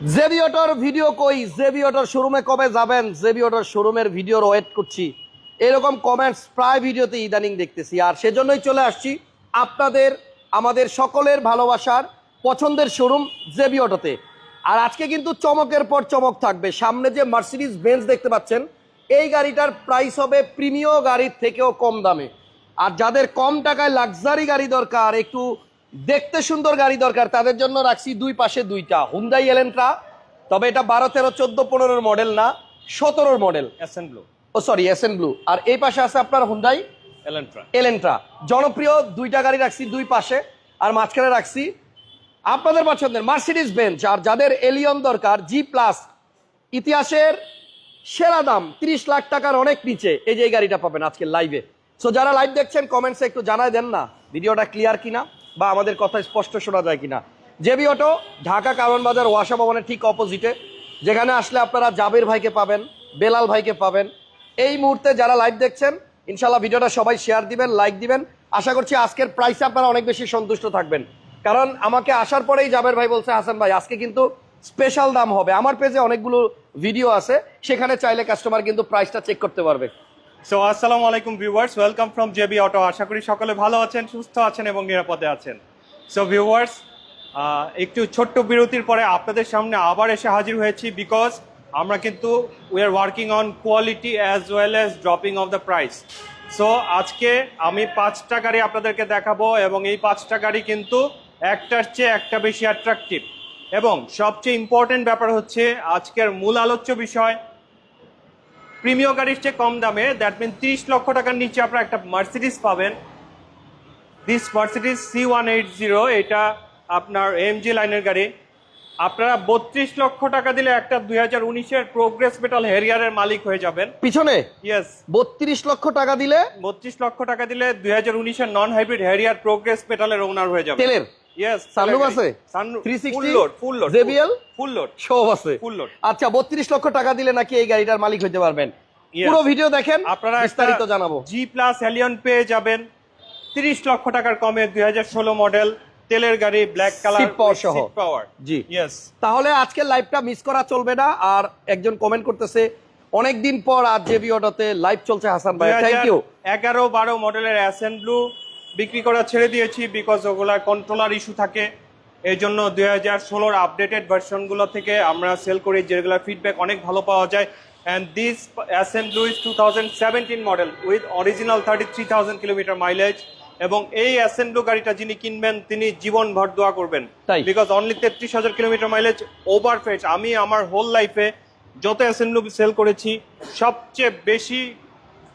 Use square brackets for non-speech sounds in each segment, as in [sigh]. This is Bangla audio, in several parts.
জেবিওটর ভিডিও কই? জেবিওটর শোরুমে কবে যাবেন? জেবিওটর শোরুমের ভিডিওর ওয়েট করছি। এরকম কমেন্টস প্রায় ভিডিওতে ইদানিং দেখতেছি। আর সেজন্যই চলে আসছি আপনাদের, আমাদের সকলের ভালোবাসার পছন্দের শোরুম জেবিওটোতে আর আজকে কিন্তু চমকের পর চমক থাকবে। সামনে যে মার্সিডিজ বেঞ্চ দেখতে পাচ্ছেন, এই গাড়িটার প্রাইস হবে প্রিমিয় গাড়ির থেকেও কম দামে। আর যাদের কম টাকায় লাক্সারি গাড়ি দরকার, একটু দেখতে সুন্দর গাড়ি দরকার। তাদের জন্য রাখছি দুই পাশে দুইটা। হুন্দাই এলেন্ট্রা তবে এটা বারো তেরো চোদ্দ পনেরোর মডেল না সতেরোর মডেল এসএন ব্লু ও সরি এস এন ব্লু আর এই পাশে আছে আপনার হুন্দাই এলেন্ট্রা এলেন্ট্রা জনপ্রিয় দুইটা গাড়ি রাখছি দুই পাশে। আর মাঝখানে রাখছি আপনাদের পছন্দের মার্সিডিজ বেঞ্চ আর যাদের এলিয়ন দরকার জি প্লাস ইতিহাসের সেরা দাম তিরিশ লাখ টাকার অনেক নিচে। এই যে এই গাড়িটা পাবেন আজকে লাইভে সো যারা লাইভ দেখছেন কমেন্টসে একটু জানায় দেন না। ভিডিওটা ক্লিয়ার কিনা? বা আমাদের কথা স্পষ্ট শোনা যায় কিনা। জেবি অটো, ঢাকা কারণ বাজার, ওয়াসা ভবনের ঠিক অপোজিটে। যেখানে আসলে আপনারা জাবের ভাইকে পাবেন, বেলাল ভাইকে পাবেন। এই মুহূর্তে যারা লাইভ দেখছেন ইনশাল্লাহ ভিডিওটা সবাই শেয়ার দিবেন লাইক দিবেন। আশা করছি আজকের প্রাইসে আপনারা অনেক বেশি সন্তুষ্ট থাকবেন। কারণ আমাকে আসার পরেই জাবের ভাই বলছে, হাসান ভাই, আজকে কিন্তু স্পেশাল দাম হবে। আমার পেজে অনেকগুলো ভিডিও আছে, সেখানে চাইলে কাস্টমার কিন্তু প্রাইসটা চেক করতে পারবে। সো আসসালামু আলাইকুম viewers welcome from JB auto আশা করি সকলে ভালো আছেন, সুস্থ আছেন এবং নিরাপদে আছেন। সো ভিউয়ার্স একটু ছোট্ট বিরতির পরে আপনাদের সামনে আবার এসে হাজির হয়েছি বিকজ আমরা কিন্তু we are working on quality as well as dropping of the price so আজকে আমি পাঁচটা গাড়ি আপনাদেরকে দেখাবো এবং এই পাঁচটা গাড়ি কিন্তু একটার চেয়ে একটা বেশি অ্যাট্রাকটিভ এবং সবচেয়ে ইম্পর্টেন্ট ব্যাপার হচ্ছে আজকের মূল আলোচ্য বিষয় প্রিমিয় গাড়ির চেয়ে কম দামে দ্যাট মিন তিরিশ লক্ষ টাকার নিচে আপনারা একটা মার্সিডিস পাবেন। This Mercedes C one eight zero এটা আপনার এমজি লাইনের গাড়ি। আপনারা বত্রিশ লক্ষ টাকা দিলে একটা দুই হাজার উনিশের প্রোগ্রেস মেটাল হেরিয়ারের মালিক হয়ে যাবেন। পিছনে? ইয়েস বত্রিশ লক্ষ টাকা দিলে? বত্রিশ লক্ষ টাকা দিলে দুই হাজার উনিশের নন হাইব্রিড হেরিয়ার প্রোগ্রেস মেটালের ওনার হয়ে যাবে তেলের? ইয়েস Sunroof আছে? 360? Load full load JBL? Full load সব আছে Full load. আচ্ছা বত্রিশ লক্ষ টাকা দিলে নাকি এই গাড়িটার মালিক হতে পারবেন পুরো ভিডিও দেখেন আপনারা বিস্তারিত জানাব জি প্লাস হেলিয়ন পেয়ে যাবেন তিরিশ লক্ষ টাকার কমে মডেল তেলের গাড়ি ব্ল্যাক কালার power সহ। পাওয়ার জি। ইয়েস তাহলে আজকের লাইভটা মিস করা চলবে না আর একজন কমেন্ট করতেছে অনেকদিন পর আজ জেবি অটোতে লাইভ চলছে হাসান ভাই থ্যাংক ইউ এগারো বারো মডেলের অ্যাসেন ব্লু বিক্রি করা ছেড়ে দিয়েছি বিকজ ওগুলার কন্ট্রোলার ইস্যু থাকে। এই জন্য দুই হাজার ষোলোর আপডেটেড ভার্সনগুলো থেকে আমরা সেল করি যেগুলো ফিডব্যাক অনেক ভালো পাওয়া যায়। And this ascent blue is two thousand seventeen model with original thirty three thousand kilometre mileage এবং এই অ্যাসেন ব্লু গাড়িটা যিনি কিনবেন তিনি জীবন ভর দোয়া করবেন? বিকজ অনলি তেত্রিশ হাজার কিলোমিটার মাইলেজ ওভার ফ্রেশ আমি আমার হোল লাইফে যত অ্যাসেন ব্লু সেল করেছি সবচেয়ে বেশি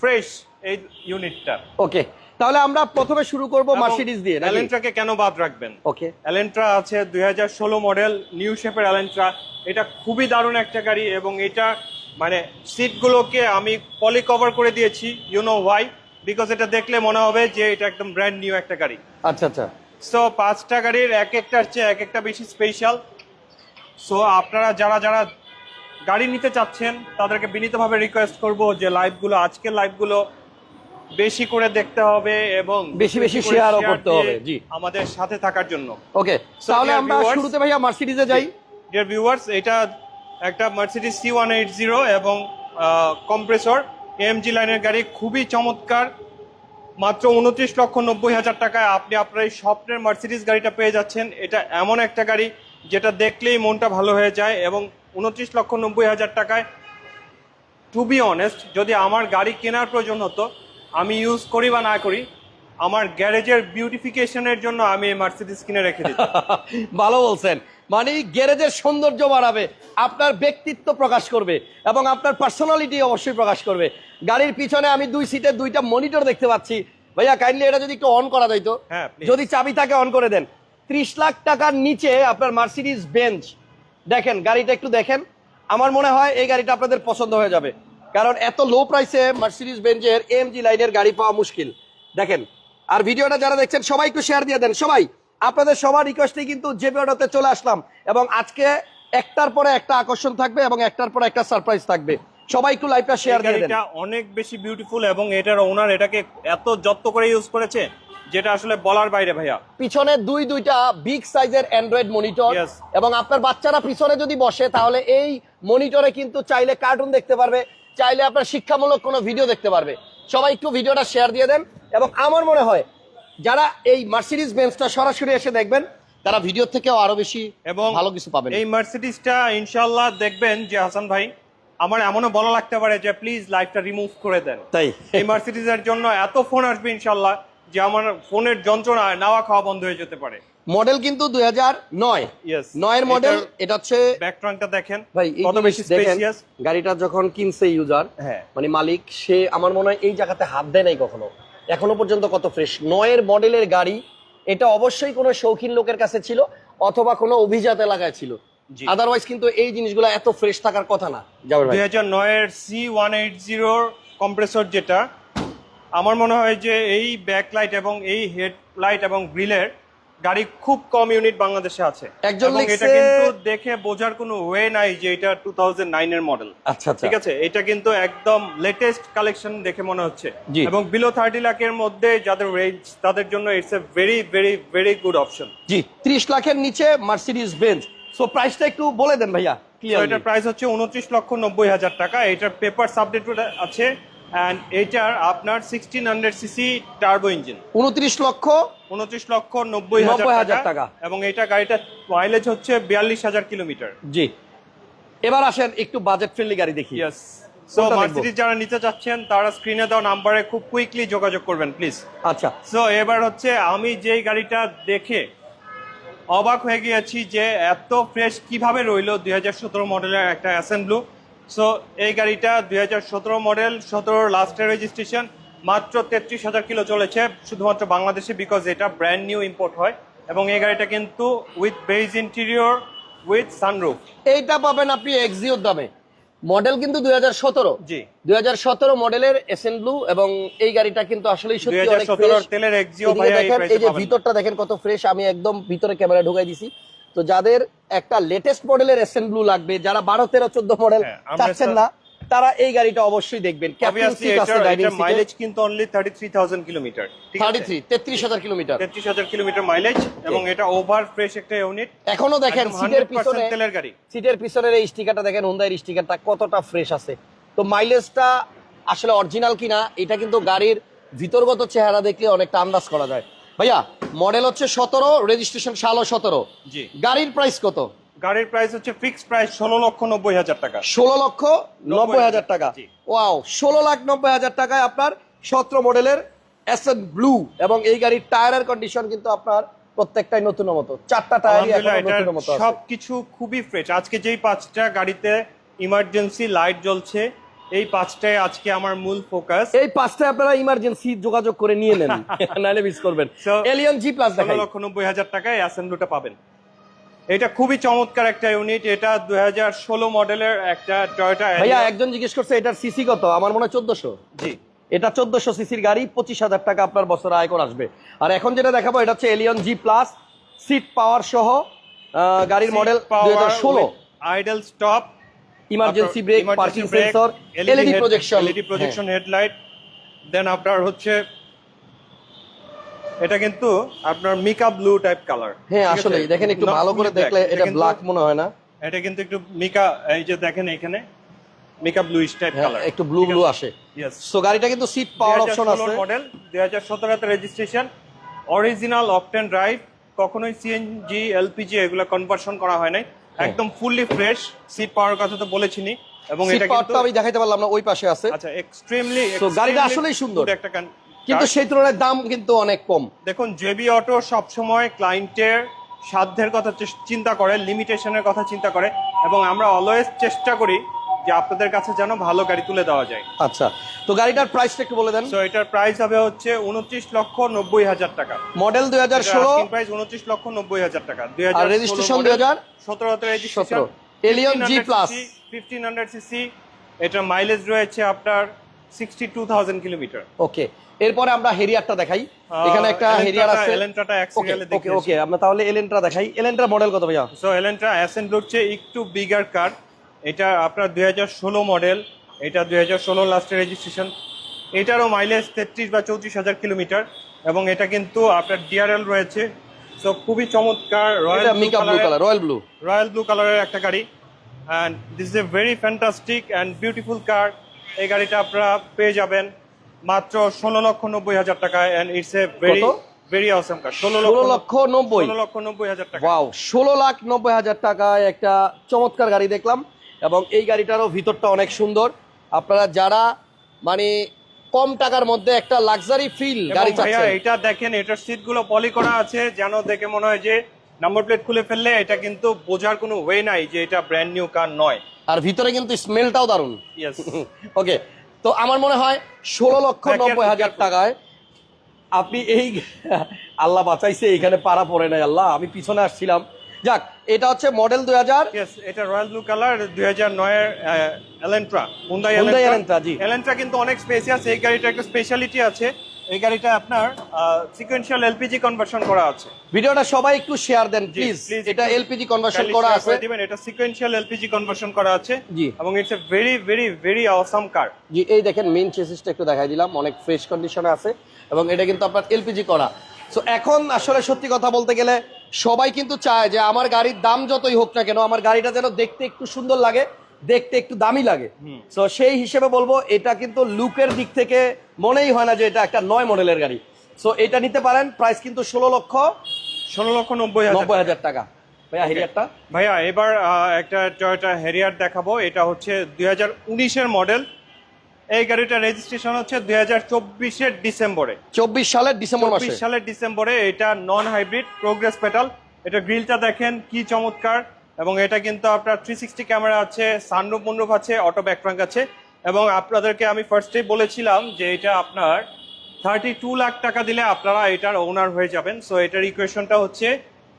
ফ্রেশ এই ইউনিটটা ওকে তাহলে আমরা প্রথমে শুরু করব মার্সিডিজ দিয়ে? অ্যালেন্ট্রাকে কেন বাদ রাখবেন? ওকে। অ্যালেন্ট্রা আছে দুই হাজার ষোলো মডেল নিউ শেপের অ্যালেন্ট্রা। এটা খুবই দারুণ একটা গাড়ি এবং এটা মানে সিটগুলোকে আমি পলি কভার করে দিয়েছি ইউ নো ওয়াই বিকজ এটা দেখলে মনে হবে যে এটা একদম ব্র্যান্ড নিউ একটা গাড়ি। আচ্ছা আচ্ছা। সো পাঁচটা গাড়ির এক একটার চেয়ে এক একটা বেশি স্পেশাল সো আপনারা যারা যারা গাড়ি নিতে চাচ্ছেন তাদেরকে বিনীতভাবে রিকোয়েস্ট করব যে লাইভগুলো আজকের লাইভগুলো বেশি করে দেখতে হবে এবং বেশি বেশি শেয়ারও করতে হবে, জি। আমাদের সাথে থাকার জন্য। ওকে তাহলে আমরা শুরুতে ভাইয়া মার্সিডিজে যাই। ডিয়ার ভিউয়ার্স এটা একটা Mercedes C one eight zero এবং কম্প্রেসর এমজি লাইনের গাড়ি খুবই চমৎকার। মাত্র উনত্রিশ লক্ষ নব্বই হাজার টাকায় আপনি আপনার এই স্বপ্নের মার্সিডিজ গাড়িটা পেয়ে যাচ্ছেন। এটা এমন একটা গাড়ি যেটা দেখলেই মনটা ভালো হয়ে যায় এবং উনত্রিশ লক্ষ নব্বই হাজার টাকায় টু বি অনেস্ট যদি আমার গাড়ি কেনার প্রয়োজন হতো আমি ইউজ করি বা না করি আমার গ্যারেজের বিউটিফিকেশনের জন্য আমি এই মার্সিডিজ কিনে রেখে দিতাম [laughs] ভালো বলছেন। মানে গ্যারেজের সৌন্দর্য বাড়াবে আপনার ব্যক্তিত্ব প্রকাশ করবে এবং আপনার পার্সোনালিটি অবশ্যই প্রকাশ করবে। গাড়ির পিছনে আমি দুই সিটে দুইটা মনিটর দেখতে পাচ্ছি। ভাইয়া কাইন্ডলি এটা যদি একটু অন করা যাইতো হ্যাঁ, যদি চাবি থাকে অন করে দেন। ত্রিশ লাখ টাকার নিচে আপনার মার্সিডিজ বেঞ্চ দেখেন গাড়িটা একটু দেখেন। আমার মনে হয় এই গাড়িটা আপনাদের পছন্দ হয়ে যাবে। কারণ এত লো প্রাইসে মার্সিডিজ বেঞ্চের এমজি লাইনের গাড়ি পাওয়া মুশকিল। দেখেন আর ভিডিওটা যারা দেখছেন সবাই একটু শেয়ার দিয়ে দেন। সবাই আপনাদের সবার রিকোয়েস্টে কিন্তু জেবি অটোতে চলে আসলাম এবং আজকে একটার পরে একটা আকর্ষণ থাকবে এবং একটার পরে একটা সারপ্রাইজ থাকবে। সবাই একটু লাইভটা শেয়ার দিয়ে দেন। অনেক বেশি বিউটিফুল এবং এটার ওনার এটাকে এত যত্ন করে ইউজ করেছে যেটা আসলে বলার বাইরে ভাইয়া। পিছনে দুই দুইটা বিগ সাইজের অ্যান্ড্রয়েড মনিটর এবং আপনার বাচ্চারা পিছনে যদি বসে তাহলে এই মনিটরে কিন্তু চাইলে কার্টুন দেখতে পারবে। চাইলে আপনার শিক্ষামূলক কোনো ভিডিও দেখতে পারবে। সবাই একটু ভিডিওটা শেয়ার দিয়ে দেন এবং আমার মনে হয় যারা এই মার্সিডিজ বেঞ্চটা সরাসরি এসে দেখবেন তারা ভিডিও থেকেও আরও বেশি এবং ভালো কিছু পাবেন। এই মার্সিডিসটা ইনশাল্লাহ দেখবেন যে হাসান ভাই আমার এমনও বলা লাগতে পারে যে প্লিজ লাইফটা রিমুভ করে দেন। তাই। এই মার্সিডিজের জন্য এত ফোন আসবে ইনশাল্লাহ যে আমার ফোনের যন্ত্রণা নেওয়া খাওয়া বন্ধ হয়ে যেতে পারে। মডেল কিন্তু দুই হাজার নয়. নয়ের মডেল এটা হচ্ছে ব্যাক ট্রাঙ্কটা দেখেন। ভাই কত বেশি স্পেসিয়াস গাড়িটা যখন কিনছে ইউজার হ্যাঁ। মানে মালিক সে আমার মনে হয় এই জায়গাতে হাত দেয় নাই কখনো। এখনও পর্যন্ত কত ফ্রেশ নয়ের মডেলের গাড়ি এটা অবশ্যই কোনো শৌখিন লোকের কাছে ছিল অথবা কোনো অভিজাত এলাকায় ছিল। আদারওয়াইজ কিন্তু এই জিনিসগুলো এত ফ্রেশ থাকার কথা না। যাবে ভাই। দুই হাজার নয়ের সি ওয়ান এইট জিরোর কম্প্রেসর যেটা আমার মনে হয় যে এই ব্যাকলাইট এবং এই হেডলাইট এবং গ্রিলের গাড়ি খুব কম ইউনিট বাংলাদেশে আছে। একজন এটা কিন্তু দেখে বোঝার কোনো ওয়ে নাই যে এটা টু নাইনের মডেল আচ্ছা আচ্ছা। ঠিক আছে? এটা কিন্তু একদম লেটেস্ট কালেকশন দেখে মনে হচ্ছে। এবং বিলো থার্টি লাখের মধ্যে যাদের রেঞ্জ তাদের জন্য it's a very very very good option জি ত্রিশ লাখের নিচে মার্সিডিজ বেঞ্চ সো প্রাইসটা একটু বলে দেন ভাইয়া এটার প্রাইস হচ্ছে উনত্রিশ লক্ষ নব্বই হাজার টাকা। এটার পেপার সাবডেট আছে। অ্যান্ড এটার আপনার sixteen hundred CC turbo engine উনত্রিশ লক্ষ উনত্রিশ লক্ষ নব্বই 90,000 হাজার টাকা। এবং এটা গাড়িটা মাইলেজ হচ্ছে বিয়াল্লিশ হাজার কিলোমিটার। জি। এবার আসেন একটু বাজেট ফ্রেন্ডলি গাড়ি দেখি। ইয়েস সো মার্সিডিজ যারা নিতে চাচ্ছেন তারা স্ক্রিনে দেওয়া নাম্বারে খুব কুইকলি যোগাযোগ করবেন প্লিজ আচ্ছা। সো এবার হচ্ছে আমি যেই গাড়িটা দেখে অবাক হয়ে গিয়েছি যে এত ফ্রেশ কীভাবে রইল দুই হাজার সতেরো মডেলের একটা অ্যাসেন ব্লু সো এই গাড়িটা দুই হাজার সতেরো মডেল সতেরো লাস্টের রেজিস্ট্রেশন মাত্র তেত্রিশ হাজার কিলো চলেছে শুধুমাত্র বাংলাদেশে বিকজ এটা ব্র্যান্ড নিউ ইম্পোর্ট হয়। এবং এই গাড়িটা কিন্তু with beige interior with sunroof এইটা পাবেন আপনি এক্সিওর দামে। মডেল কিন্তু দুই হাজার সতেরো। জি। দুই হাজার সতেরো মডেলের এসএন ব্লু এবং এই গাড়িটা কিন্তু আসলেই সত্যি অনেক তেলের এক্সিও এই দেখেন এই যে ভিতরটা দেখেন কত ফ্রেশ আমি একদম ভিতরে ক্যামেরা ঢুকাই দিছি। তো যাদের একটা লেটেস্ট মডেলের এসএন ব্লু লাগবে যারা বারো তেরো চোদ্দ মডেল হ্যাঁ, চাচ্ছেন না তারা এই গাড়িটা অবশ্যই দেখবেন। মাইলেজ কিন্তু only thirty three thousand kilometre ঠিক থার্টি আছে? থ্রি তেত্রিশ হাজার কিলোমিটার তেত্রিশ হাজার কিলোমিটার মাইলেজ এবং এটা ওভার ফ্রেশ একটা ইউনিট এখনও দেখেন সিটের পিছনে তেলের গাড়ি। সিটের পিছনের এই স্টিকারটা দেখেন হুন্দাইয়ের স্টিকারটা কতটা ফ্রেশ আছে। তো মাইলেজটা আসলে অরিজিনাল কিনা এটা কিন্তু গাড়ির ভিতরগত চেহারা দেখলে অনেকটা আন্দাজ করা যায়। ভাইয়া মডেল হচ্ছে সতেরো রেজিস্ট্রেশন সালও সতেরো। গাড়ির প্রাইস কত? গাড়ির প্রাইস হচ্ছে ফিক্স প্রাইস ষোলো লক্ষ নব্বই হাজার টাকা। ষোলো লক্ষ নব্বই হাজার টাকা। ওয়াও ষোলো লাখ নব্বই হাজার টাকায় আপনার সতেরো মডেলের এসএন ব্লু এবং এই গাড়ির টায়ারের কন্ডিশন কিন্তু আপনার প্রত্যেকটাই নতুন মতো। চারটা টায়ারই মতো সবকিছু খুবই ফ্রেশ আজকে যেই পাঁচটা গাড়িতে ইমার্জেন্সি লাইট জ্বলছে এই পাঁচটায় আজকে আমার মূল ফোকাস এই পাঁচটায় আপনারা ইমার্জেন্সি যোগাযোগ করে নিয়ে নেন [laughs] নাহলে মিস করবেন। এলিয়ন জি প্লাস দেখাই। লক্ষ নব্বই হাজার টাকায় অ্যাসেন্ডোটা পাবেন। এটা খুবই চমৎকার একটা ইউনিট এটা দুই হাজার ষোলো মডেলের একটা টয়োটা ভাইয়া একজন জিজ্ঞেস করছে এটার সিসি কত? আমার মনে হয় চোদ্দশো। জি। এটা চোদ্দশো সিসির গাড়ি পঁচিশ হাজার টাকা আপনার বছর আয়কর আসবে। আর এখন যেটা দেখাবো এটা হচ্ছে Allion G plus seat power সহ গাড়ির মডেল দুই হাজার ষোলো। Idle stop emergency brake parking sensor LED projection LED projection headlight then আপনার হচ্ছে এটা কিন্তু আপনার মিকা ব্লু টাইপ কালার হ্যাঁ আসলে দেখেন একটু ভালো করে দেখলে এটা ব্ল্যাক মনে হয় না। এটা কিন্তু একটু মিকা এই যে দেখেন এখানে মিকা ব্লু টাইপ হ্যাঁ, কালার একটু ব্লু ব্লু আসে। সো গাড়িটা কিন্তু সিট পাওয়ার অপশন আছে। মডেল দুই হাজার সতেরোতে রেজিস্ট্রেশন অরিজিনাল অপটেন ড্রাইভ কখনোই সিএনজি এলপিজি এগুলো কনভার্সন করা হয় নাই। হ্যাঁ। একদম ফুললি ফ্রেশ সিট পাওয়ার কথা তো বলেছিনি। এবং এটা কিন্তু আমি দেখাইতে পারলাম না ওই পাশে আছে। আচ্ছা এক্সট্রিমলি So, গাড়িটা আসলেই সুন্দর। একটা কিন্তু সেই তুলনায় দাম কিন্তু অনেক কম। দেখুন জেবি অটো সবসময় ক্লায়েন্টের সাধ্যের কথা চিন্তা করে লিমিটেশনের কথা চিন্তা করে এবং আমরা অলওয়েজ চেষ্টা করি যে আপনাদের কাছে যেন ভালো গাড়ি তুলে দেওয়া যায়। আচ্ছা তো গাড়িটার প্রাইসটা একটু বলে দেন। সো এটার প্রাইস হবে হচ্ছে উনত্রিশ লক্ষ নব্বই হাজার টাকা। মডেল দুই হাজার ষোলো। প্রাইস উনত্রিশ লক্ষ নব্বই হাজার টাকা। দুই হাজার registration 2000? সতেরোতে registration 17 Allion G plus fifteen hundred CC এটার মাইলেজ রয়েছে আপনার sixty two thousand kilometre okay এরপরে আমরা হেরিয়ারটা দেখাই। এখানে একটা হেরিয়ার আছে। Elentra টা এক ওকে ওকে আমরা তাহলে এলেন্ট্রা দেখাই। এলেন্ট্রা মডেল কত ভাইয়া? সো এলেন্ট্রা অ্যাসেন্ট হচ্ছে একটু বিগার কার এটা আপনার দুই হাজার ষোলো মডেল এটা দুই হাজার ষোলো লাস্টের রেজিস্ট্রেশন এটারও মাইলেজ তেত্রিশ বা চৌত্রিশ হাজার কিলোমিটার এবং এটা কিন্তু আপনার ডিআরএল রয়েছে। সো খুবই চমৎকার royal blue colour royal blue royal blue কালারের একটা গাড়ি। And this is a very fantastic and beautiful car এই গাড়িটা আপনারা পেয়ে যাবেন। মাত্র ষোলো লক্ষ নব্বই হাজার টাকায় and it's a very very awesome car ষোলো লক্ষ নব্বই। ষোলো লক্ষ নব্বই হাজার টাকা। ওয়াও ষোলো লাখ নব্বই হাজার টাকায় একটা চমৎকার গাড়ি দেখলাম এবং এই গাড়িটারও ভিতরটা অনেক সুন্দর। আপনারা যারা মানে কম টাকার মধ্যে একটা লাক্সারি ফিল গাড়ি চাচ্ছেন। এটা দেখেন এটার সিটগুলো পলি করা আছে যেন দেখে মনে হয় যে নাম্বার প্লেট খুলে ফেললে এটা কিন্তু বোঝার কোনো ওয়ে নাই যে এটা ব্র্যান্ড নিউ কার নয়। আর ভিতরে কিন্তু স্মেলটাও দারুণ। ওকে [laughs] তো আমার মনে হয় ষোলো লক্ষ নব্বই হাজার টাকায় আপনি এই [laughs] আল্লাহ বাঁচাইছে এখানে পাড়া পড়ে নাই আল্লাহ আমি পিছনে আসছিলাম। যাক এটা হচ্ছে মডেল দুই হাজার। এটা রয়্যাল ব্লু কালার দুই হাজার নয়ের এলেন্ট্রা মুন্দাই এলেন্ট্রা জি। এলেন্ট্রা কিন্তু অনেক স্পেসিয়াস এই গাড়িটা একটা স্পেশালিটি আছে। এই গাড়িটা আপনার সিকোয়েন্সিয়াল এলপিজি কনভার্সন করা আছে। ভিডিওটা সবাই একটু শেয়ার দেন প্লিজ এটা এলপিজি কনভার্সন করা আছে। দিবেন এটা সিকোয়েন্সিয়াল এলপিজি কনভার্সন করা আছে। জি। এবং it's a very very very awesome car জি এই দেখেন মেইন চেসিসটা একটু দেখাই দিলাম অনেক ফ্রেশ কন্ডিশনে আছে। এবং এটা কিন্তু আপনার এলপিজি করা। সো এখন আসলে সত্যি কথা বলতে গেলে সবাই কিন্তু চায় যে আমার গাড়ির দাম যতই হোক না কেন আমার গাড়িটা যেন দেখতে একটু সুন্দর লাগে। দেখতে একটু দামি লাগে। সো সেই হিসেবে বলব এটা কিন্তু লুকের দিক থেকে মনেই হয় না যে এটা একটা নয় মডেলের গাড়ি। সো এটা নিতে পারেন প্রাইস কিন্তু ষোলো লক্ষ ষোলো লক্ষ নব্বই হাজার নব্বই হাজার টাকা। ভাইয়া হেরিয়ারটা ভাইয়া এবার একটা টয়োটা হেরিয়ার দেখাবো। এটা হচ্ছে দুই হাজার উনিশের মডেল। এই গাড়িটার রেজিস্ট্রেশন হচ্ছে দুই হাজার চব্বিশের ডিসেম্বরে। চব্বিশ সালের ডিসেম্বর চব্বিশ সালের ডিসেম্বরে এটা নন হাইব্রিড প্রোগ্রেস পেটাল এটা গ্রিলটা দেখেন কি চমৎকার। এবং এটা কিন্তু আপনার থ্রি সিক্সটি ক্যামেরা আছে সানরুফ মন্ডুপ আছে অটো ব্যাকট্রাঙ্ক আছে। এবং আপনাদেরকে আমি ফার্স্টেই বলেছিলাম যে এটা আপনার থার্টি টু লাখ টাকা দিলে আপনারা এটার ওনার হয়ে যাবেন। সো এটার ইকুয়েশনটা হচ্ছে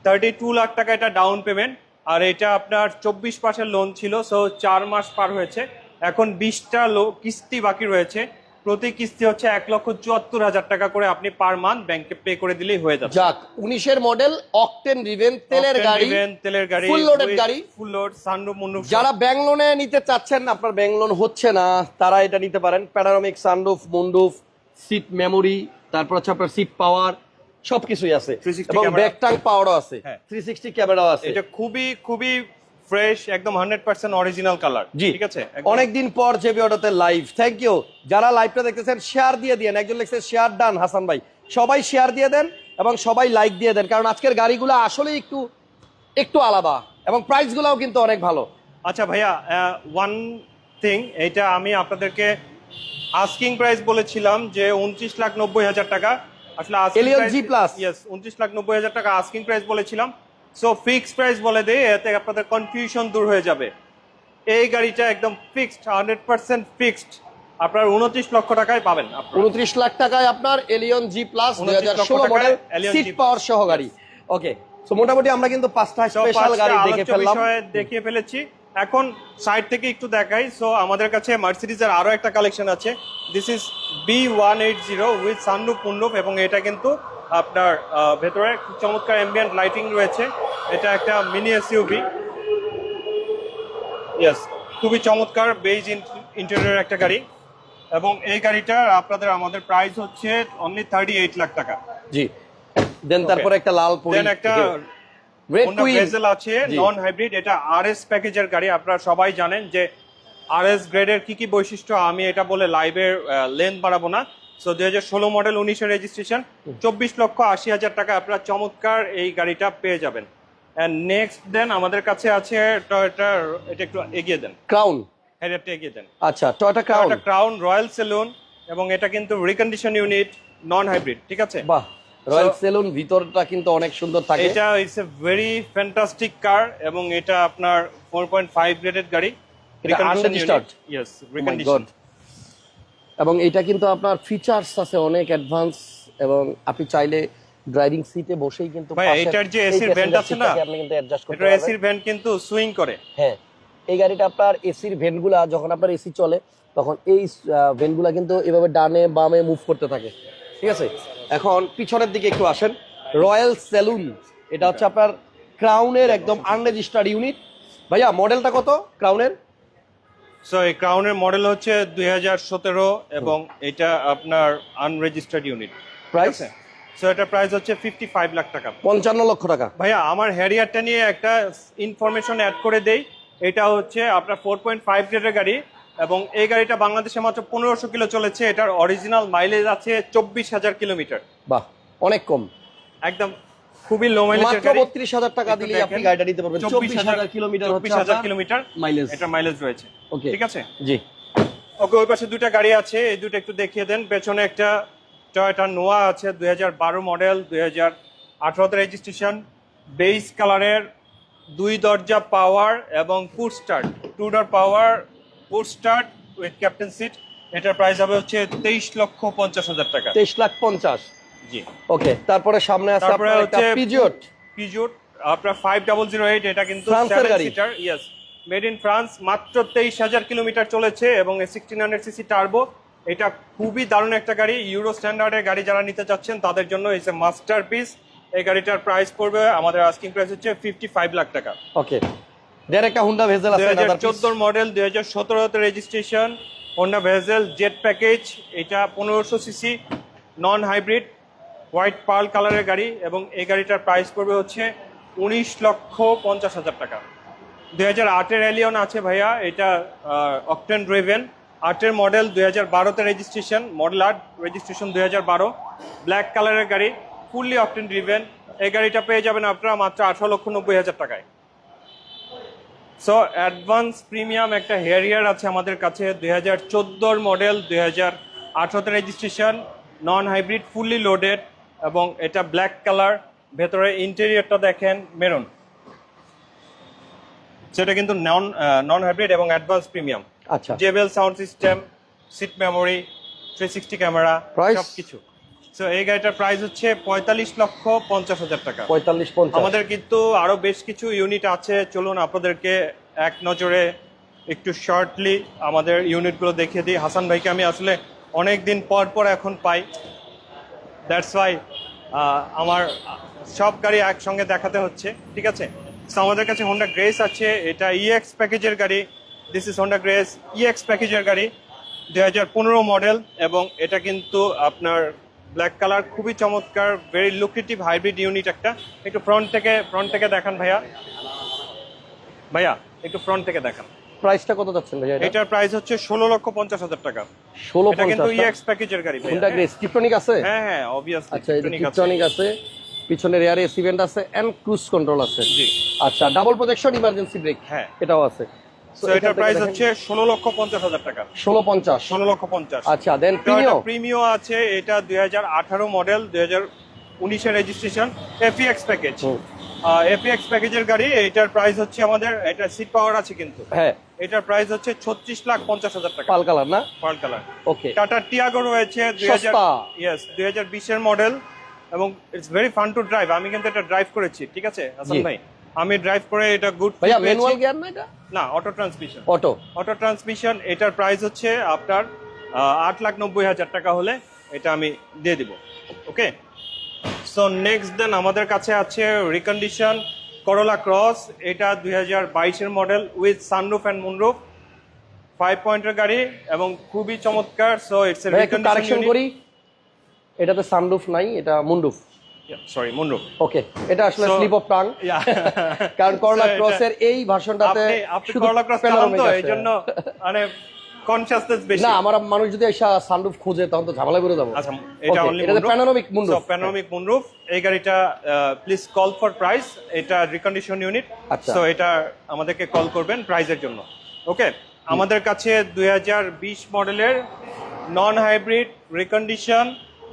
থার্টি টু লাখ টাকা এটা ডাউন পেমেন্ট আর এটা আপনার চব্বিশ পার্সেন্ট লোন ছিল সো চার মাস পার হয়েছে। এখন বিশটা লো কিস্তি বাকি রয়েছে। প্রতি কিস্তি হচ্ছে এক লক্ষ চুয়াত্তর হাজার টাকা করে আপনি পার মান্থ ব্যাংকে পে করে দিলেই হয়ে যাবে যাক উনিশের মডেল অকটেন রিভেন তেলের গাড়ি তেলের গাড়ি full loaded গাড়ি। ফুল লোড সানরুফ মুন্ডুপ যারা ব্যাংক লোনে নিতে চাচ্ছেন আপনার ব্যাংক লোন হচ্ছে না তারা এটা নিতে পারেন panoramic sunroof moonroof seat memory তারপর হচ্ছে আপনার সিট পাওয়ার সবকিছুই আছে 360 এবং। ব্যাক টাং পাওয়ারও আছে হ্যাঁ। থ্রি সিক্সটি ক্যামেরাও আছে এটা খুবই খুবই ফ্রেশ একদম হান্ড্রেড পার্সেন্ট অরিজিনাল কালার জি। ঠিক আছে? অনেকদিন পর জেবি অটোতে লাইভ থ্যাংক ইউ যারা লাইভটা দেখতেছেন শেয়ার দিয়ে দিয়েন। একজন লিখছে শেয়ার ডান হাসান ভাই। সবাই শেয়ার দিয়ে দেন এবং সবাই লাইক দিয়ে দেন। কারণ আজকের গাড়িগুলো আসলে একটু একটু আলাদা এবং প্রাইসগুলোও কিন্তু অনেক ভালো। আচ্ছা ভাইয়া ওয়ান থিং এটা আমি আপনাদেরকে আস্কিং প্রাইস বলেছিলাম যে উনত্রিশ লাখ নব্বই হাজার টাকা। আসলে Allion G Plus। ইয়েস উনত্রিশ লাখ নব্বই হাজার টাকা আস্কিং প্রাইস বলেছিলাম। সো ফিক্সড প্রাইস বলে দেই এতে আপনাদের কনফিউশন দূর হয়ে যাবে। এই গাড়িটা একদম ফিক্সড হান্ড্রেড পার্সেন্ট ফিক্সড আপনার উনত্রিশ লক্ষ টাকায় পাবেন। উনত্রিশ লাখ টাকায় আপনার এলিয়ন জি প্লাস দুই 29 হাজার ষোলো মডেল সিট পাওয়ার সহ গাড়ি। ওকে তো মোটামুটি আমরা কিন্তু পাঁচটা স্পেশাল গাড়ি দেখে ফেললাম। দেখিয়ে ফেলেছি। এখন সাইড থেকে একটু দেখাই। সো আমাদের কাছে মার্সিডিজের আরও একটা কালেকশন আছে। This is B one eight zero with sunroof moonroof এবং এটা কিন্তু আপনার ভেতরে চমৎকার অ্যাম্বিয়েন্ট লাইটিং রয়েছে। এটা একটা মিনি এসইউভি ইয়েস খুবই চমৎকার বেজ ইন্টেরিয়র একটা গাড়ি। এবং এই গাড়িটার আপনাদের আমাদের প্রাইস হচ্ছে অনলি থার্টি এইট লাখ টাকা। জি। দেন তারপরে একটা লাল দেন একটা রেড ভেজেল আছে নন হাইব্রিড এটা আরএস প্যাকেজের গাড়ি। আপনারা সবাই জানেন যে আরএস গ্রেডের কি কি বৈশিষ্ট্য আমি এটা বলে লাইভের লেন্থ বাড়াবো না। সো দুই হাজার ষোলো মডেল উনিশের রেজিস্ট্রেশন চব্বিশ লক্ষ আশি হাজার টাকা আপনারা চমৎকার এই গাড়িটা পেয়ে যাবেন। নেক্সট দেন আমাদের কাছে আছে টয়োটা এটা একটু এগিয়ে দেন। ক্রাউন হ্যাঁ এটা এগিয়ে দেন। আচ্ছা Toyota Crown Crown royal saloon এবং এটা কিন্তু রিকন্ডিশন ইউনিট নন হাইব্রিড ঠিক আছে? বাহ রয়্যাল সেলুন ভিতরটা কিন্তু অনেক সুন্দর থাকে। এটা it's a very fantastic car এবং এটা আপনার ফোর পয়েন্ট ফাইভ গ্রেডেড গাড়ি। এটা unregistered? ইয়েস রিকন্ডিশন এবং এটা কিন্তু আপনার ফিচার্স আছে অনেক অ্যাডভান্স এবং আপনি চাইলে ড্রাইভিং সিটে বসেই কিন্তু ভাই, এটার যে AC ভেন্ট আছে না, আপনি কিন্তু অ্যাডজাস্ট করতে পারবেন। এসির ভ্যান কিন্তু সুইং করে। হ্যাঁ এই গাড়িটা আপনার এসির ভেন্টগুলা যখন আপনার এসি চলে তখন এই ভেন্টগুলা কিন্তু এভাবে ডানে বামে মুভ করতে থাকে। ঠিক আছে? এখন পিছনের দিকে একটু আসেন। রয়্যাল সেলুন এটা হচ্ছে আপনার ক্রাউনের একদম আনরেজিস্টার্ড ইউনিট ভাইয়া মডেলটা কত? ক্রাউনের সো এই ক্রাউনের মডেল হচ্ছে দুই হাজার সতেরো এবং এটা আপনার আনরেজিস্টার্ড ইউনিট প্রাইস সো এটার প্রাইস হচ্ছে ফিফটি ফাইভ লাখ টাকা। পঞ্চান্ন লক্ষ টাকা। ভাইয়া আমার হ্যারিয়ারটা নিয়ে একটা ইনফরমেশন অ্যাড করে দেই। এটা হচ্ছে আপনার ফোর পয়েন্ট ফাইভ গ্রেডের গাড়ি এবং এই গাড়িটা বাংলাদেশে মাত্র পনেরোশো কিলো চলেছে। এটার অরিজিনাল মাইলেজ আছে চব্বিশ হাজার কিলোমিটার। বাহ অনেক কম। একদম খুবই লো মাইলেজের মাত্র গাড়ি। বত্রিশ হাজার টাকা একটু দিলে আপনি গাড়িটা নিতে পারবেন। চব্বিশ হাজার কিলোমিটার চব্বিশ হাজার কিলোমিটার মাইলেজ এটা মাইলেজ রয়েছে। ওকে। ঠিক আছে? জি। ওকে ওই পাশে দুইটা গাড়ি আছে এই দুটো একটু দেখিয়ে দেন। পেছনে একটা টয়োটা নোয়া আছে দুই মডেল দুই হাজার রেজিস্ট্রেশন বেস কালারের দুই দরজা পাওয়ার এবং push start two door power push start with captain seat এটার প্রাইস হবে হচ্ছে তেইশ লক্ষ পঞ্চাশ হাজার টাকা। তেইশ লাখ পঞ্চাশ। জি। ওকে তারপরে সামনে আছে তারপরে হচ্ছে পিজিওট পিজুট আপনার ফাইভ ডাবল জিরো এইট এটা কিন্তু seater yes made in France মাত্র তেইশ হাজার কিলোমিটার চলেছে এবং সিক্সটিন হান্ড্রেড সিসি টার্বো এটা খুবই দারুণ একটা গাড়ি। ইউরো স্ট্যান্ডার্ডের গাড়ি যারা নিতে চাচ্ছেন তাদের জন্য ইটস এ মাস্টার পিস এই গাড়িটার প্রাইস পড়বে আমাদের আস্কিং প্রাইস হচ্ছে ফিফটি ফাইভ লাখ টাকা। ওকে দেড় একটা হুন্ডা ভেজেল আছে হাজার another piece। চোদ্দোর মডেল দুই হাজার সতেরোতে registration Honda Vezel Z package এটা পনেরোশো CC non hybrid white pearl কালারের গাড়ি এবং এই গাড়িটার প্রাইস পড়বে হচ্ছে উনিশ লক্ষ পঞ্চাশ হাজার টাকা। দুই হাজার আটের অ্যালিয়ন আছে ভাইয়া এটা অকটেন ড্রিভেন আটের মডেল দুই হাজার বারোতে রেজিস্ট্রেশন মডেল আট রেজিস্ট্রেশন দুই হাজার বারো। ব্ল্যাক কালারের গাড়ি ফুললি অকটেন ড্রিভেন এই গাড়িটা পেয়ে যাবেন আপনারা মাত্র আঠারো লক্ষ নব্বই হাজার টাকায়। সো অ্যাডভান্স প্রিমিয়াম একটা হেয়ারিয়ার আছে আমাদের কাছে, দুই হাজার চোদ্দোর মডেল দুই হাজার আঠারোতে registration non hybrid fully loaded এবং এটা ব্ল্যাক কালার ভেতরে ইন্টেরিয়রটা দেখেন মেরুন সেটা কিন্তু নন নন হাইব্রিড এবং অ্যাডভান্স প্রিমিয়াম আচ্ছা। JBL sound system seat memory three sixty camera সব কিছু সো এই গাড়িটার প্রাইস হচ্ছে পঁয়তাল্লিশ লক্ষ পঞ্চাশ হাজার টাকা। পঁয়তাল্লিশ আমাদের কিন্তু আরও বেশ কিছু ইউনিট আছে। চলুন আপনাদেরকে এক নজরে একটু শর্টলি আমাদের ইউনিটগুলো দেখিয়ে দিই। হাসান ভাইকে আমি আসলে অনেক দিন পর পর এখন পাই। দ্যাটস ওয়াই আমার সব গাড়ি একসঙ্গে দেখাতে হচ্ছে। ঠিক আছে? আমাদের কাছে হোন্ডা গ্রেস আছে। এটা ইএক্স প্যাকেজের গাড়ি। This is Honda Grace EX প্যাকেজের গাড়ি দুই হাজার পনেরো মডেল এবং এটা কিন্তু আপনার ব্ল্যাক কালার খুবই চমৎকার ভেরি লুক্রেটিভ হাইব্রিড ইউনিট একটা। একটু ফ্রন্ট থেকে ফ্রন্ট থেকে দেখান ভাইয়া। ভাইয়া একটু ফ্রন্ট থেকে দেখান। প্রাইসটা কত যাচ্ছেন ভাইয়া এটা? এটার প্রাইস হচ্ছে ষোলো লক্ষ পঞ্চাশ হাজার টাকা। ষোলো এটা কিন্তু ইএক্স প্যাকেজের গাড়ি। হুন্ডা গ্রেস কিপ্টনিক আছে? হ্যাঁ হ্যাঁ অবভিয়াসলি আচ্ছা কিপ্টনিক আছে। পিছনের এয়ার এস ইভেন্ট আছে এন্ড ক্রুজ কন্ট্রোল আছে। জি। আচ্ছা ডাবল প্রজেকশন ইমার্জেন্সি ব্রেক হ্যাঁ। এটাও আছে। এটার প্রাইস হচ্ছে ষোলো লক্ষ পঞ্চাশ হাজার টাকা। লক্ষ পঞ্চাশ। আচ্ছা দেন প্রিমিও আছে এটা model registration F EX package. F EX প্যাকেজের গাড়ি এটার প্রাইস হচ্ছে আমাদের এটা সিট পাওয়ার আছে কিন্তু। হ্যাঁ। এটার প্রাইস হচ্ছে ছত্রিশ লাখ পঞ্চাশ হাজার টাকা। পাল কালার না? Pearl colour. Okay Tata Tiago রয়েছে দুই হাজার সস্তা। ইয়েস মডেল এবং it's very fun to drive আমি কিন্তু এটা ড্রাইভ করেছি ঠিক আছে হাসান ভাই? আমি ড্রাইভ করে এটা গুড ভাইয়া ম্যানুয়াল গিয়ার না এটা? না auto transmission auto auto transmission এটার প্রাইস হচ্ছে আপনার আট লাখ নব্বই হাজার টাকা হলে এটা আমি দিয়ে দিব। ওকে সো নেক্সট দেন আমাদের কাছে আছে রিকন্ডিশন করোলা ক্রস এটা দুই হাজার বাইশের model with sunroof and moonroof five পয়েন্টের গাড়ি এবং খুবই চমৎকার সো ইটস এ কারেকশন করি। এটাতে সানরুফ নাই এটা মুন্ডুফ সরি মুনরুফ ওকে এটা আসলে স্লিপ অফ টাং কারণ করলা ক্রসের এই ভার্সনটাতে আপনি করলা ক্রস চালান তো আছে। এই জন্য মানে কনসিয়াসনেস বেশি। না আমার মানুষ যদি এসে সানরুফ খুঁজে তখন তো যাব। আচ্ছা এটা অনলি প্যানোরামিক প্যানোরামিক মুনরুফ এই গাড়িটা প্লিজ কল ফর প্রাইস এটা রিকন্ডিশন ইউনিট। সো এটা আমাদেরকে কল করবেন প্রাইজের জন্য। ওকে আমাদের কাছে দুই হাজার বিশ মডেলের নন হাইব্রিড রিকন্ডিশন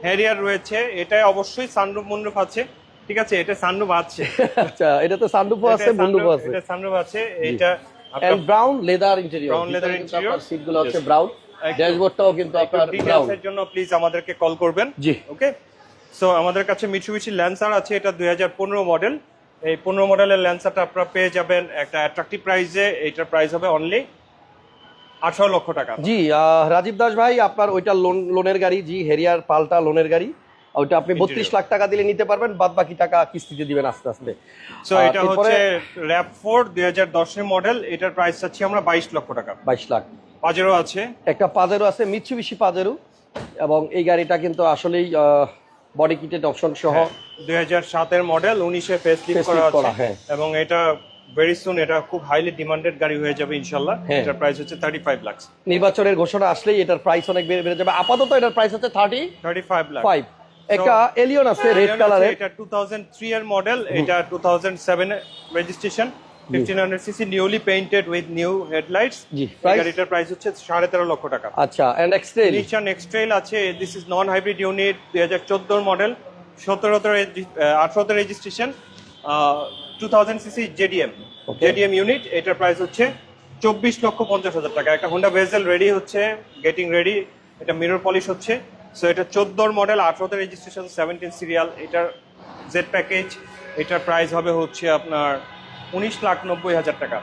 হ্যারিয়ার রয়েছে। এটা অবশ্যই সানরুফ মুনরুফ আছে। ঠিক আছে এটা সানরুফ আছে। [laughs] আচ্ছা এটাতে সানরুফও আছে এটা মুন্ডুফও sunroof- আছে। এটা সানরুফ আছে। এটা and brown leather interior Brown leather interior। সিটগুলো হচ্ছে ব্রাউন ড্যাশবোর্ডটাও কিন্তু আপনার ব্রাউন ডিটেলসের জন্য প্লিজ আমাদেরকে কল করবেন। জি। ওকে সো আমাদের কাছে মিটসুবিশি ল্যান্সার আছে। এটা দুই হাজার পনেরো মডেল এই পনেরো মডেলের ল্যান্সারটা আপনারা পেয়ে যাবেন একটা অ্যাট্রাকটিভ প্রাইসে এইটার প্রাইস হবে অনলি আঠারো লক্ষ টাকা। জি রাজীব দাস ভাই আপনার ওইটা লোন লোনের গাড়ি জি হেরিয়ার পাল্টা লোনের গাড়ি। ওইটা আপনি বত্রিশ লাখ টাকা দিলে নিতে পারবেন বাদ বাকি টাকা কিস্তিতে দিবেন আস্তে আস্তে। সো এটা হচ্ছে র্যাপ ফোর দুই হাজার দশের মডেল এটার প্রাইস চাচ্ছি আমরা বাইশ লক্ষ টাকা। বাইশ লাখ। পাজেরও আছে। একটা পাজেরো আছে মিৎসুবিশি পাজেরো এবং এই গাড়িটা কিন্তু আসলেই বডি কিটেড অপশন সহ দুই হাজার সাতের মডেল উনিশে ফেস লিফট করা করা, আছে। হ্যাঁ। এবং এটা ভেরি সুন এটা খুব হাইলি ডিমান্ডেড গাড়ি হয়ে যাবে ইনশাল্লাহ হ্যাঁ। এটার প্রাইস হচ্ছে থার্টি ফাইভ লাখ নির্বাচনের ঘোষণা আসলেই এটার প্রাইস অনেক বেড়ে বেড়ে যাবে। আপাতত এটার প্রাইস হচ্ছে thirty thirty five lakh five একটা এলিয়ন আছে রেড Lion কালারের এটা টু থাউজেন্ড থ্রি এর মডেল এটা two thousand seven registration fifteen hundred CC newly painted with new headlights জি? গাড়িটার প্রাইস হচ্ছে সাড়ে তেরো লক্ষ টাকা। আচ্ছা and X Trail Nissan X Trail আছে this is non hybrid unit দুই হাজার চোদ্দোর মডেল সতেরোতে আঠারোতে registration two thousand CC JDM JDM unit এটার প্রাইস হচ্ছে চব্বিশ লক্ষ পঞ্চাশ হাজার টাকা। একটা হোন্ডা ভেজেল রেডি হচ্ছে গেটিং রেডি এটা মিরর পলিশ হচ্ছে। সো এটা চোদ্দোর মডেল আঠারোতে রেজিস্ট্রেশন সেভেন্টিন সিরিয়াল এটার জেড প্যাকেজ এটার প্রাইস হবে হচ্ছে আপনার উনিশ লাখ নব্বই হাজার টাকা।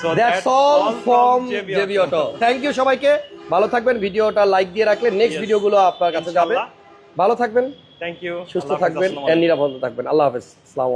So that's all from JB auto thank you সবাইকে। ভালো থাকবেন ভিডিওটা লাইক দিয়ে রাখলে নেক্সট. ভিডিওগুলো আপনার কাছে যাবে। ভালো থাকবেন। থ্যাংক ইউ সুস্থ থাকবেন এন্ড নিরাপদ থাকবেন। আল্লাহ হাফেজ। আসসালামু